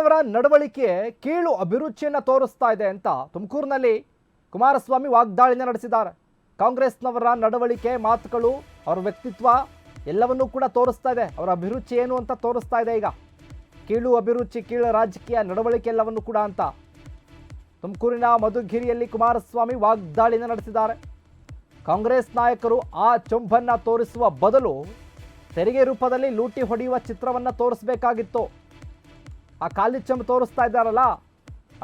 ಅವರ ನಡವಳಿಕೆ ಕೀಳು ಅಭಿರುಚಿಯನ್ನು ತೋರಿಸ್ತಾ ಇದೆ ಅಂತ ತುಮಕೂರಿನಲ್ಲಿ ಕುಮಾರಸ್ವಾಮಿ ವಾಗ್ದಾಳಿನ ನಡೆಸಿದ್ದಾರೆ. ಕಾಂಗ್ರೆಸ್ನವರ ನಡವಳಿಕೆ ಮಾತುಗಳು, ಅವರ ವ್ಯಕ್ತಿತ್ವ ಎಲ್ಲವನ್ನೂ ಕೂಡ ತೋರಿಸ್ತಾ ಇದೆ. ಅವರ ಅಭಿರುಚಿ ಏನು ಅಂತ ತೋರಿಸ್ತಾ ಇದೆ ಈಗ. ಕೀಳು ಅಭಿರುಚಿ, ಕೀಳು ರಾಜಕೀಯ ನಡವಳಿಕೆ ಎಲ್ಲವನ್ನು ಕೂಡ ಅಂತ ತುಮಕೂರಿನ ಮಧುಗಿರಿಯಲ್ಲಿ ಕುಮಾರಸ್ವಾಮಿ ವಾಗ್ದಾಳಿನ ನಡೆಸಿದ್ದಾರೆ. ಕಾಂಗ್ರೆಸ್ ನಾಯಕರು ಆ ಚೊಂಬನ್ನು ತೋರಿಸುವ ಬದಲು ತೆರಿಗೆ ರೂಪದಲ್ಲಿ ಲೂಟಿ ಹೊಡೆಯುವ ಚಿತ್ರವನ್ನು ತೋರಿಸಬೇಕಾಗಿತ್ತು. ಆ ಖಾಲಿ ಚಂಬ್ ತೋರಿಸ್ತಾ ಇದ್ದಾರಲ್ಲ?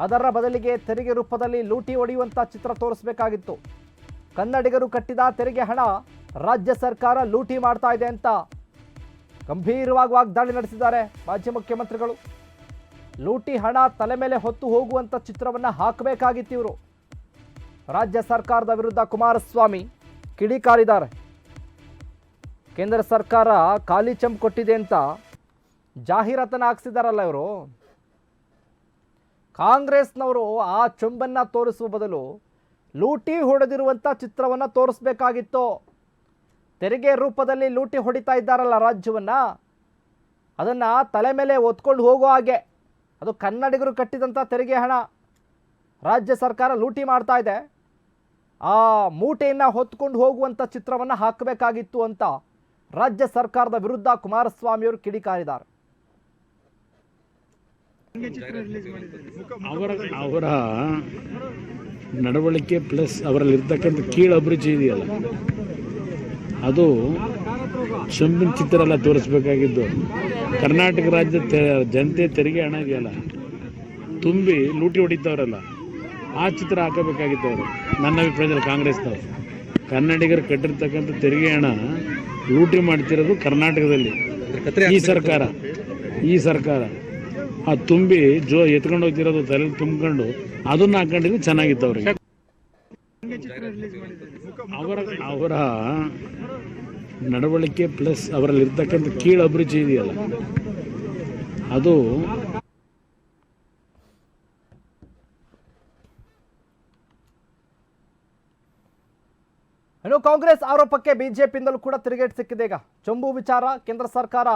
ಅದರ ಬದಲಿಗೆ ತೆರಿಗೆ ರೂಪದಲ್ಲಿ ಲೂಟಿ ಹೊಡೆಯುವಂಥ ಚಿತ್ರ ತೋರಿಸಬೇಕಾಗಿತ್ತು. ಕನ್ನಡಿಗರು ಕಟ್ಟಿದ ತೆರಿಗೆ ಹಣ ರಾಜ್ಯ ಸರ್ಕಾರ ಲೂಟಿ ಮಾಡ್ತಾ ಇದೆ ಅಂತ ಗಂಭೀರವಾಗಿ ವಾಗ್ದಾಳಿ ನಡೆಸಿದ್ದಾರೆ ಮಾಜಿ ಮುಖ್ಯಮಂತ್ರಿಗಳು. ಲೂಟಿ ಹಣ ತಲೆ ಮೇಲೆ ಹೊತ್ತು ಹೋಗುವಂಥ ಚಿತ್ರವನ್ನು ಹಾಕಬೇಕಾಗಿತ್ತು ಇವರು. ರಾಜ್ಯ ಸರ್ಕಾರದ ವಿರುದ್ಧ ಕುಮಾರಸ್ವಾಮಿ ಕಿಡಿಕಾರಿದ್ದಾರೆ. ಕೇಂದ್ರ ಸರ್ಕಾರ ಖಾಲಿ ಚಂಪ್ ಕೊಟ್ಟಿದೆ ಅಂತ ಜಾಹೀರಾತನ್ನು ಹಾಕ್ಸಿದಾರಲ್ಲ ಇವರು? ಕಾಂಗ್ರೆಸ್ನವರು ಆ ಚೊಂಬನ್ನು ತೋರಿಸುವ ಬದಲು ಲೂಟಿ ಹೊಡೆದಿರುವಂಥ ಚಿತ್ರವನ್ನು ತೋರಿಸ್ಬೇಕಾಗಿತ್ತು. ತೆರಿಗೆ ರೂಪದಲ್ಲಿ ಲೂಟಿ ಹೊಡಿತಾ ಇದ್ದಾರಲ್ಲ ರಾಜ್ಯವನ್ನು? ಅದನ್ನು ತಲೆ ಮೇಲೆ ಒತ್ಕೊಂಡು ಹೋಗೋ ಹಾಗೆ. ಅದು ಕನ್ನಡಿಗರು ಕಟ್ಟಿದಂಥ ತೆರಿಗೆ ಹಣ. ರಾಜ್ಯ ಸರ್ಕಾರ ಲೂಟಿ ಮಾಡ್ತಾ ಇದೆ. ಆ ಮೂಟೆಯನ್ನು ಹೊತ್ಕೊಂಡು ಹೋಗುವಂಥ ಚಿತ್ರವನ್ನು ಹಾಕಬೇಕಾಗಿತ್ತು ಅಂತ ರಾಜ್ಯ ಸರ್ಕಾರದ ವಿರುದ್ಧ ಕುಮಾರಸ್ವಾಮಿಯವರು ಕಿಡಿಕಾರಿದ್ದಾರೆ. ಅವರ ಅವರ ನಡವಳಿಕೆ ಪ್ಲಸ್ ಅವರಲ್ಲಿರ್ತಕ್ಕಂಥ ಕೀಳ ಅಭಿರುಚಿ ಇದೆಯಲ್ಲ. ಅದು ಚಂಬಿನ ಚಿತ್ರ ಎಲ್ಲ ತೋರಿಸ್ಬೇಕಾಗಿದ್ದು. ಕರ್ನಾಟಕ ರಾಜ್ಯದ ಜನತೆ ತೆರಿಗೆ ಹಣ ಇದೆಯಲ್ಲ. ತುಂಬಿ ಲೂಟಿ ಹೊಡಿತವ್ರಲ್ಲ. ಆ ಚಿತ್ರ ಹಾಕಬೇಕಾಗಿದ್ದವರು ನನ್ನ ಅಭಿಪ್ರಾಯದಲ್ಲಿ ಕಾಂಗ್ರೆಸ್ನವರು. ಕನ್ನಡಿಗರು ಕಟ್ಟಿರ್ತಕ್ಕಂಥ ತೆರಿಗೆ ಹಣ ಲೂಟಿ ಮಾಡ್ತಿರೋದು ಕರ್ನಾಟಕದಲ್ಲಿ. ಈ ಸರ್ಕಾರ. ಈ ಸರ್ಕಾರ. ಆ ತುಂಬಿ ಜೋ ಎತ್ಕೊಂಡು ಹೋಗ್ತಿರೋದು ತಲೆ ತುಂಬ್ಕೊಂಡು ಅದನ್ನ ಹಾಕೊಂಡಿದ್ರೆ ಚೆನ್ನಾಗಿತ್ತು ಅವ್ರಿಗೆ. ಅವರ ಅವರ ನಡವಳಿಕೆ ಪ್ಲಸ್ ಅವರಲ್ಲಿ ಇರ್ತಕ್ಕಂಥ ಕೀಳು ಅಭಿರುಚಿ ಇದೆಯಲ್ಲ. ಅದು ಕಾಂಗ್ರೆಸ್ ಆರೋಪಕ್ಕೆ ಬಿಜೆಪಿಯಿಂದಲೂ ಕೂಡ ತಿರುಗೇಟು ಸಿಕ್ಕಿದೆ ಈಗ. ಚಂಬು ವಿಚಾರ, ಕೇಂದ್ರ ಸರ್ಕಾರ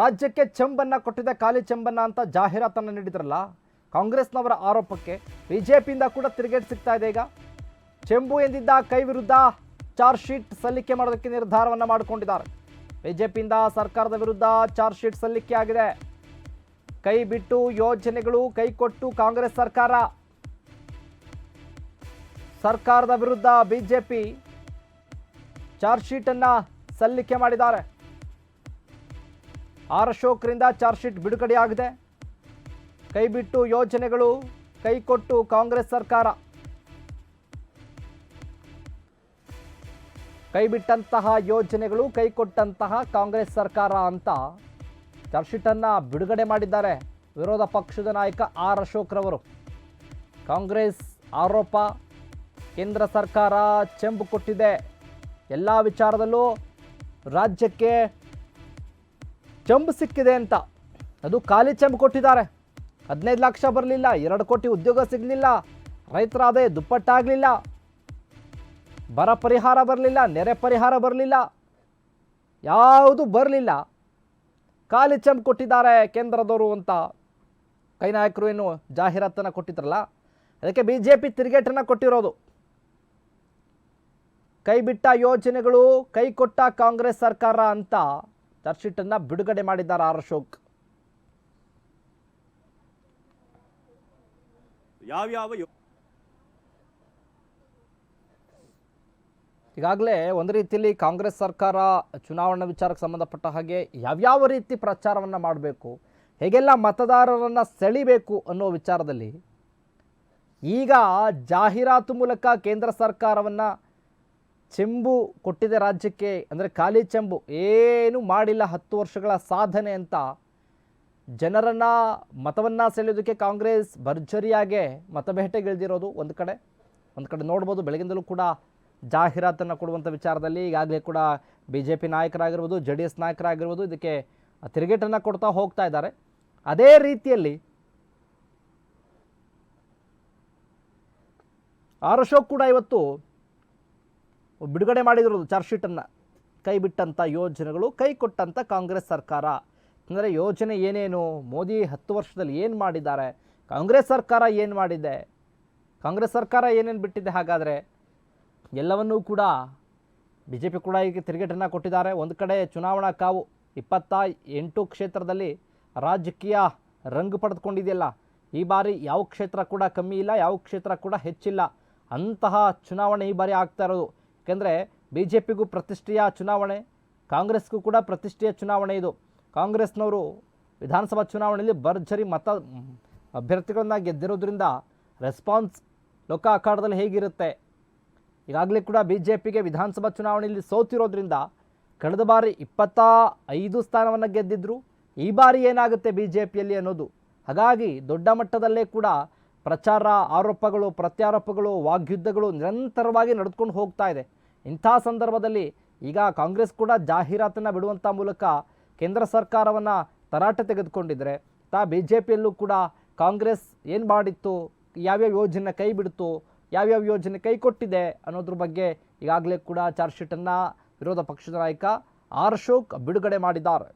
ರಾಜ್ಯಕ್ಕೆ ಚೆಂಬನ್ನ ಕೊಟ್ಟಿದೆ ಖಾಲಿ ಚೆಂಬನ್ನ ಅಂತ ಜಾಹೀರಾತನ್ನು ನೀಡಿದ್ರಲ್ಲ, ಕಾಂಗ್ರೆಸ್ನವರ ಆರೋಪಕ್ಕೆ ಬಿಜೆಪಿಯಿಂದ ಕೂಡ ತಿರುಗೇಟು ಸಿಗ್ತಾ ಇದೆ ಈಗ. ಚೆಂಬು ಎಂದಿದ್ದ ಕೈ ವಿರುದ್ಧ ಚಾರ್ಜ್ ಶೀಟ್ ಸಲ್ಲಿಕೆ ಮಾಡೋದಕ್ಕೆ ನಿರ್ಧಾರವನ್ನು ಮಾಡಿಕೊಂಡಿದ್ದಾರೆ. ಬಿಜೆಪಿಯಿಂದ ಸರ್ಕಾರದ ವಿರುದ್ಧ ಚಾರ್ಜ್ ಶೀಟ್ ಸಲ್ಲಿಕೆ ಆಗಿದೆ. ಕೈ ಬಿಟ್ಟು ಯೋಜನೆಗಳು ಕೈ ಕೊಟ್ಟು ಕಾಂಗ್ರೆಸ್ ಸರ್ಕಾರ. ಸರ್ಕಾರದ ವಿರುದ್ಧ ಬಿಜೆಪಿ ಚಾರ್ಜ್ ಶೀಟನ್ನು ಸಲ್ಲಿಕೆ ಮಾಡಿದ್ದಾರೆ. ಆರ್ ಅಶೋಕ್ರಿಂದ ಚಾರ್ಜ್ ಶೀಟ್ ಬಿಡುಗಡೆಯಾಗಿದೆ. ಕೈಬಿಟ್ಟು ಯೋಜನೆಗಳು ಕೈಕೊಟ್ಟು ಕಾಂಗ್ರೆಸ್ ಸರ್ಕಾರ. ಕೈಬಿಟ್ಟಂತಹ ಯೋಜನೆಗಳು ಕೈಕೊಟ್ಟಂತಹ ಕಾಂಗ್ರೆಸ್ ಸರ್ಕಾರ ಅಂತ ಚಾರ್ಜ್ ಶೀಟನ್ನು ಬಿಡುಗಡೆ ಮಾಡಿದ್ದಾರೆ ವಿರೋಧ ಪಕ್ಷದ ನಾಯಕ ಆರ್ ಅಶೋಕ್ರವರು ಕಾಂಗ್ರೆಸ್ ಆರೋಪ ಕೇಂದ್ರ ಸರ್ಕಾರ ಚೆಂಬು ಕೊಟ್ಟಿದೆ. ಎಲ್ಲ ವಿಚಾರದಲ್ಲೂ ರಾಜ್ಯಕ್ಕೆ ಚೆಂಬು ಸಿಕ್ಕಿದೆ ಅಂತ. ಅದು ಖಾಲಿ ಚಂಬ್ ಕೊಟ್ಟಿದ್ದಾರೆ. ಹದಿನೈದು ಲಕ್ಷ ಬರಲಿಲ್ಲ, ಎರಡು ಕೋಟಿ ಉದ್ಯೋಗ ಸಿಗಲಿಲ್ಲ, ರೈತರ ಆದಾಯ ದುಪ್ಪಟ್ಟಾಗಲಿಲ್ಲ. ಬರ ಪರಿಹಾರ ಬರಲಿಲ್ಲ, ನೆರೆ ಪರಿಹಾರ ಬರಲಿಲ್ಲ. ಯಾವುದು ಬರಲಿಲ್ಲ. ಖಾಲಿ ಚಂಬ್ ಕೊಟ್ಟಿದ್ದಾರೆ ಕೇಂದ್ರದವರು ಅಂತ ಕೈ ನಾಯಕರು ಏನು ಜಾಹೀರಾತನ್ನು ಕೊಟ್ಟಿದ್ರಲ್ಲ, ಅದಕ್ಕೆ ಬಿ ಜೆ ಪಿ ತಿರುಗೇಟನ್ನು ಕೊಟ್ಟಿರೋದು. ಕೈಬಿಟ್ಟ ಯೋಜನೆಗಳು ಕೈ ಕೊಟ್ಟ ಕಾಂಗ್ರೆಸ್ ಸರ್ಕಾರ ಅಂತ ಚಾರ್ಜ್ ಶೀಟನ್ನು ಬಿಡುಗಡೆ ಮಾಡಿದ್ದಾರೆ ಆರ್ ಅಶೋಕ್. ಯಾವ್ಯಾವ ಈಗಾಗಲೇ ಒಂದು ರೀತಿಯಲ್ಲಿ ಕಾಂಗ್ರೆಸ್ ಸರ್ಕಾರ ಚುನಾವಣಾ ವಿಚಾರಕ್ಕೆ ಸಂಬಂಧಪಟ್ಟ ಹಾಗೆ ಯಾವ್ಯಾವ ರೀತಿ ಪ್ರಚಾರವನ್ನು ಮಾಡಬೇಕು ಹೇಗೆಲ್ಲ ಮತದಾರರನ್ನು ಸೆಳಿಬೇಕು ಅನ್ನೋ ವಿಚಾರದಲ್ಲಿ ಈಗ ಜಾಹೀರಾತು ಮೂಲಕ ಕೇಂದ್ರ ಸರ್ಕಾರವನ್ನು ಚೆಂಬು ಕೊಟ್ಟಿದೆ ರಾಜ್ಯಕ್ಕೆ, ಅಂದರೆ ಖಾಲಿ ಚೆಂಬು, ಏನು ಮಾಡಿಲ್ಲ ಹತ್ತು ವರ್ಷಗಳ ಸಾಧನೆ ಅಂತ ಜನರನ್ನು, ಮತವನ್ನು ಸೆಳೆಯೋದಕ್ಕೆ ಕಾಂಗ್ರೆಸ್ ಭರ್ಜರಿಯಾಗೆ ಮತಬೇಟೆಗಿಳಿದಿರೋದು ಒಂದು ಕಡೆ. ಒಂದು ಕಡೆ ನೋಡ್ಬೋದು ಬೆಳಗಿಂದಲೂ ಕೂಡ ಜಾಹೀರಾತನ್ನು ಕೊಡುವಂಥ ವಿಚಾರದಲ್ಲಿ ಈಗಾಗಲೇ ಕೂಡ ಬಿ ಜೆ ಪಿ ನಾಯಕರಾಗಿರ್ಬೋದು ಜೆ ಡಿ ಎಸ್ ನಾಯಕರಾಗಿರ್ಬೋದು ಇದಕ್ಕೆ ತಿರುಗೇಟನ್ನು ಕೊಡ್ತಾ ಹೋಗ್ತಾ ಇದ್ದಾರೆ. ಅದೇ ರೀತಿಯಲ್ಲಿ ಆರ್ ಅಶೋಕ್ ಕೂಡ ಇವತ್ತು ಬಿಡುಗಡೆ ಮಾಡಿದ್ರು ಚಾರ್ಜ್ ಶೀಟನ್ನು. ಕೈ ಬಿಟ್ಟಂಥ ಯೋಜನೆಗಳು, ಕೈ ಕೊಟ್ಟಂಥ ಕಾಂಗ್ರೆಸ್ ಸರ್ಕಾರ. ಅಂದರೆ ಯೋಜನೆ ಏನೇನು? ಮೋದಿ ಹತ್ತು ವರ್ಷದಲ್ಲಿ ಏನು ಮಾಡಿದ್ದಾರೆ? ಕಾಂಗ್ರೆಸ್ ಸರ್ಕಾರ ಏನು ಮಾಡಿದೆ? ಕಾಂಗ್ರೆಸ್ ಸರ್ಕಾರ ಏನೇನು ಬಿಟ್ಟಿದೆ ಹಾಗಾದರೆ? ಎಲ್ಲವನ್ನೂ ಕೂಡ ಬಿ ಜೆ ಪಿ ಕೂಡ ಈಗ ತಿರುಗೇಟನ್ನು ಕೊಟ್ಟಿದ್ದಾರೆ. ಒಂದು ಕಡೆ ಚುನಾವಣಾ ಕಾವು ಇಪ್ಪತ್ತ ಎಂಟು ಕ್ಷೇತ್ರದಲ್ಲಿ ರಾಜಕೀಯ ರಂಗು ಪಡೆದುಕೊಂಡಿದೆಯಲ್ಲ, ಈ ಬಾರಿ ಯಾವ ಕ್ಷೇತ್ರ ಕೂಡ ಕಮ್ಮಿ ಇಲ್ಲ, ಯಾವ ಕ್ಷೇತ್ರ ಕೂಡ ಹೆಚ್ಚಿಲ್ಲ. ಅಂತಹ ಚುನಾವಣೆ ಈ ಬಾರಿ ಆಗ್ತಾ ಇರೋದು. ಯಾಕೆಂದರೆ ಬಿ ಜೆ ಪಿಗೂ ಪ್ರತಿಷ್ಠೆಯ ಚುನಾವಣೆ, ಕಾಂಗ್ರೆಸ್ಗೂ ಕೂಡ ಪ್ರತಿಷ್ಠೆಯ ಚುನಾವಣೆ ಇದು. ಕಾಂಗ್ರೆಸ್ನವರು ವಿಧಾನಸಭಾ ಚುನಾವಣೆಯಲ್ಲಿ ಭರ್ಜರಿ ಮತ ಅಭ್ಯರ್ಥಿಗಳನ್ನು ಗೆದ್ದಿರೋದ್ರಿಂದ ರೆಸ್ಪಾನ್ಸ್ ಲೋಕ ಅಖಾಡದಲ್ಲಿ ಹೇಗಿರುತ್ತೆ? ಈಗಾಗಲೇ ಕೂಡ ಬಿ ಜೆ ಪಿಗೆ ವಿಧಾನಸಭಾ ಚುನಾವಣೆಯಲ್ಲಿ ಸೋತಿರೋದ್ರಿಂದ ಕಳೆದ ಬಾರಿ ಇಪ್ಪತ್ತ ಐದು ಸ್ಥಾನವನ್ನು ಗೆದ್ದಿದ್ರು. ಈ ಬಾರಿ ಏನಾಗುತ್ತೆ ಬಿ ಜೆ ಪಿಯಲ್ಲಿ ಅನ್ನೋದು? ಹಾಗಾಗಿ ದೊಡ್ಡ ಮಟ್ಟದಲ್ಲೇ ಕೂಡ ಪ್ರಚಾರ, ಆರೋಪಗಳು, ಪ್ರತ್ಯಾರೋಪಗಳು, ವಾಗ್ಯುದ್ಧಗಳು ನಿರಂತರವಾಗಿ ನಡೆದುಕೊಂಡು ಹೋಗ್ತಾ ಇದೆ. ಇಂಥ ಸಂದರ್ಭದಲ್ಲಿ ಈಗ ಕಾಂಗ್ರೆಸ್ ಕೂಡ ಜಾಹೀರಾತನ್ನು ಬಿಡುವಂಥ ಮೂಲಕ ಕೇಂದ್ರ ಸರ್ಕಾರವನ್ನು ತರಾಟೆ ತೆಗೆದುಕೊಂಡಿದ್ರೆ, ತಾ ಬಿ ಜೆ ಪಿಯಲ್ಲೂ ಕೂಡ ಕಾಂಗ್ರೆಸ್ ಏನು ಮಾಡಿತ್ತು, ಯಾವ್ಯಾವ ಯೋಜನೆ ಕೈ ಬಿಡ್ತು, ಯಾವ್ಯಾವ ಯೋಜನೆ ಕೈ ಕೊಟ್ಟಿದೆ ಅನ್ನೋದ್ರ ಬಗ್ಗೆ ಈಗಾಗಲೇ ಕೂಡ ಚಾರ್ಜ್ ಶೀಟನ್ನು ವಿರೋಧ ಪಕ್ಷದ ನಾಯಕ ಆರ್ ಅಶೋಕ್ ಬಿಡುಗಡೆ ಮಾಡಿದ್ದಾರೆ.